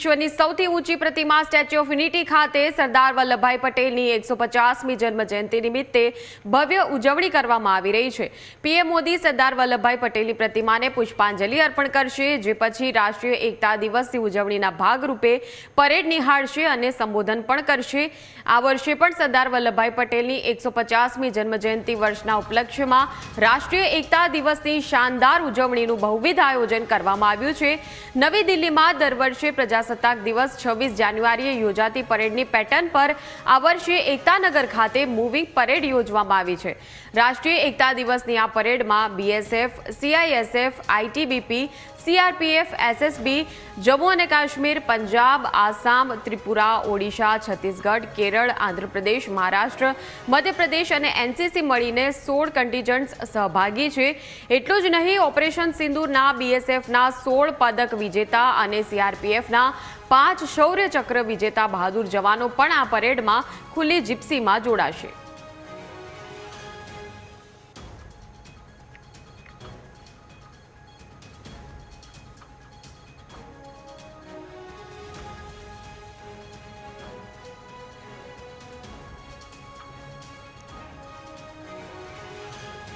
વિશ્વની સૌથી ઊંચી પ્રતિમા સ્ટેચ્યુ ઓફ યુનિટી ખાતે સરદાર વલ્લભભાઈ પટેલની એકસો પચાસમી જન્મજયંતિ નિમિત્તે ભવ્ય ઉજવણી કરવામાં આવી રહી છે. પીએમ મોદી સરદાર વલ્લભભાઈ પટેલની પ્રતિમાને પુષ્પાંજલિ અર્પણ કરશે, જે પછી રાષ્ટ્રીય એકતા દિવસની ઉજવણીના ભાગરૂપે પરેડ નિહાળશે અને સંબોધન પણ કરશે. આ વર્ષે પણ સરદાર વલ્લભભાઈ પટેલની એકસો પચાસમી જન્મજયંતિ વર્ષના ઉપલક્ષ્યમાં રાષ્ટ્રીય એકતા દિવસની શાનદાર ઉજવણીનું બહુવિધ આયોજન કરવામાં આવ્યું છે. નવી દિલ્હીમાં દર વર્ષે પ્રજાસત્તાક દિવસ છવ્વીસ જાન્યુઆરીએ યોજાતી પરેડની પેટર્ન પર આ વર્ષે એકતાનગર ખાતે મૂવિંગ પરેડ યોજવામાં આવી છે. રાષ્ટ્રીય એકતા દિવસની આ પરેડમાં BSF CISF ITBP CRPF SSB Jammu અને કાશ્મીર, પંજાબ, આસામ, ત્રિપુરા, ઓડિશા, છત્તીસગઢ, કેરળ, આંધ્રપ્રદેશ, મહારાષ્ટ્ર, મધ્યપ્રદેશ અને એનસીસી મળીને સોળ કન્ટીજન્ટ્સ સહભાગી છે. એટલું જ નહીં, ઓપરેશન સિંદૂરના બીએસએફના સોળ પદક વિજેતા અને સીઆરપીએફના પાંચ શૌર્ય ચક્ર વિજેતા બહાદુર જવાનો પણ આ પરેડમાં ખુલ્લી જીપ્સીમાં જોડાશે.